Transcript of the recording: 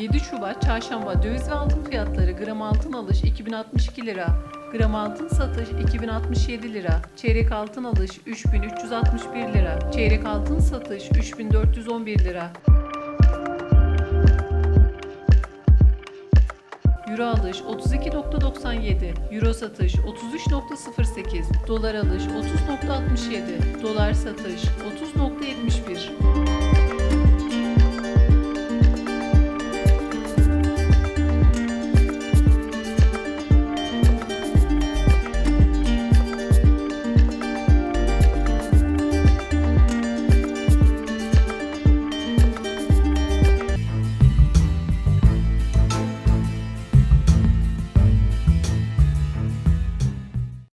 7 Şubat Çarşamba döviz ve altın fiyatları gram altın alış 2062 lira, gram altın satış 2067 lira, çeyrek altın alış 3361 lira, çeyrek altın satış 3411 lira. Euro alış 32.97, Euro satış 33.08, Dolar alış 30.67, Dolar satış 30.71.